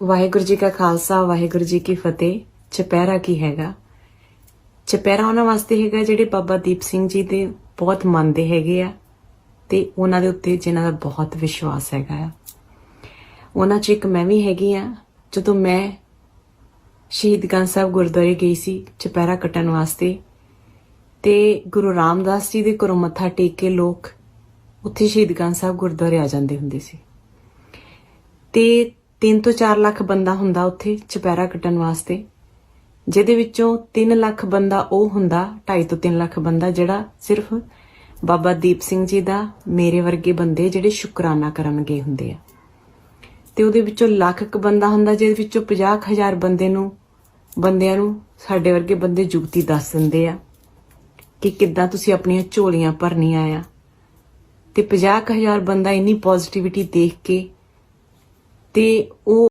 ਵਾਹਿਗੁਰੂ ਜੀ ਕਾ ਖਾਲਸਾ, ਵਾਹਿਗੁਰੂ ਜੀ ਕੀ ਫਤਿਹ। ਚਪੈਰਾ ਕੀ ਹੈਗਾ? ਚਪਹਿਰਾ ਉਹਨਾਂ ਵਾਸਤੇ ਹੈਗਾ ਜਿਹੜੇ ਬਾਬਾ ਦੀਪ ਸਿੰਘ ਜੀ ਦੇ ਬਹੁਤ ਮੰਨਦੇ ਹੈਗੇ ਆ ਤੇ ਉਹਨਾਂ ਦੇ ਉੱਤੇ ਜਿਨ੍ਹਾਂ ਦਾ ਬਹੁਤ ਵਿਸ਼ਵਾਸ ਹੈਗਾ ਆ। ਉਹਨਾਂ 'ਚ ਇੱਕ ਮੈਂ ਵੀ ਹੈਗੀ ਆ, ਜਦੋਂ ਮੈਂ ਸ਼ਹੀਦ ਗੰਜ ਸਾਹਿਬ ਗੁਰਦੁਆਰੇ ਗਈ ਸੀ ਚਪੈਰਾ ਕੱਟਣ ਵਾਸਤੇ ਤੇ ਗੁਰੂ ਰਾਮਦਾਸ ਜੀ ਦੇ ਘਰੋਂ ਮੱਥਾ ਟੇਕ ਕੇ ਲੋਕ ਉੱਥੇ ਸ਼ਹੀਦ ਗੰਜ ਸਾਹਿਬ ਗੁਰਦੁਆਰੇ ਆ ਜਾਂਦੇ ਹੁੰਦੇ ਸੀ। ਤੇ 3 ਤੋਂ 4 ਲੱਖ ਬੰਦਾ ਹੁੰਦਾ ਉੱਥੇ ਚਪੈਰਾ ਕੱਟਣ ਵਾਸਤੇ। ਜਿਹਦੇ ਵਿੱਚੋਂ 3 ਲੱਖ ਬੰਦਾ ਉਹ ਹੁੰਦਾ 2.5 ਤੋਂ 3 ਲੱਖ ਬੰਦਾ ਜਿਹੜਾ ਸਿਰਫ ਬਾਬਾ ਦੀਪ ਸਿੰਘ ਜੀ ਦਾ ਮੇਰੇ ਵਰਗੇ ਬੰਦੇ ਜਿਹੜੇ ਸ਼ੁਕਰਾਨਾ ਕਰਨ ਗਏ ਹੁੰਦੇ ਆ। ਤੇ ਉਹਦੇ ਵਿੱਚੋਂ ਲੱਖ ਕ ਬੰਦਾ ਹੁੰਦਾ ਜਿਹਦੇ ਵਿੱਚੋਂ 50000 ਬੰਦੇ ਨੂੰ, ਬੰਦਿਆਂ ਨੂੰ ਸਾਡੇ ਵਰਗੇ ਬੰਦੇ ਜੁਗਤੀ ਦੱਸ ਦਿੰਦੇ ਆ ਕਿ ਕਿੱਦਾਂ ਤੁਸੀਂ ਆਪਣੀਆਂ ਝੋਲੀਆਂ ਭਰਨੀਆਂ ਆ। ਤੇ 50000 ਬੰਦਾ ਇੰਨੀ ਪੋਜ਼ਿਟਿਵਿਟੀ ਦੇਖ ਕੇ ਤੇ ਉਹ